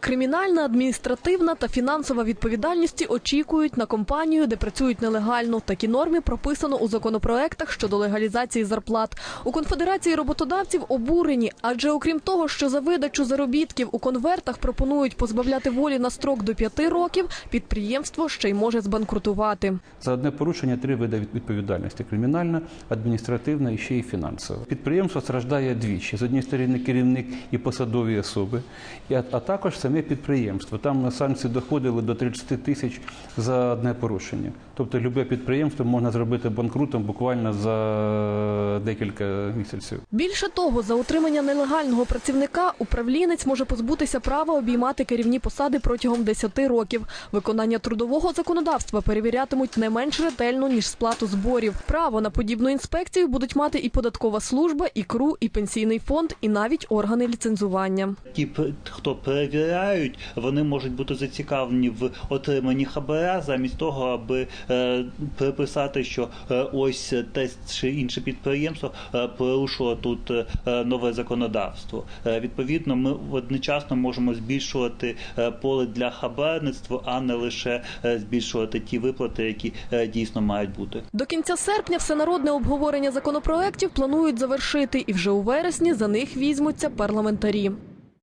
Кримінальна, адміністративна та фінансова відповідальності очікують на компанію, де працюють нелегально. Такі норми прописано у законопроектах щодо легалізації зарплат. У конфедерації роботодавців обурені, адже окрім того, що за видачу заробітків у конвертах пропонують позбавляти волі на строк до п'яти років, підприємство ще й може збанкрутувати. За одне порушення три види відповідальності: кримінальна, адміністративна і ще й фінансова. Підприємство страждає двічі: з однієї сторони керівник і посадові особи, а, також саме підприємство. Там санкції доходили до 30 тисяч за одне порушення. Тобто, любе підприємство можна зробити банкрутом буквально за декілька місяців. Більше того, за утримання нелегального працівника управлінець може позбутися права обіймати керівні посади протягом 10 років. Виконання трудового законодавства перевірятимуть не менш ретельно ніж сплату зборів. Право на подібну інспекцію будуть мати і податкова служба, і КРУ, і пенсійний фонд, і навіть органи ліцензування. Ті, хто перевіряють, вони можуть бути зацікавлені в отриманні хабара замість того, аби е, приписати, що е, ось те чи інше підприємство е, порушило тут нове законодавство. Відповідно, ми одночасно можемо збільшувати поле для хабарництва, а не лише збільшувати ті виплати, які дійсно мають бути. До кінця серпня всенародне обговорення законопроектів планують завершити, і вже у вересні за них візьмуться парламентарі.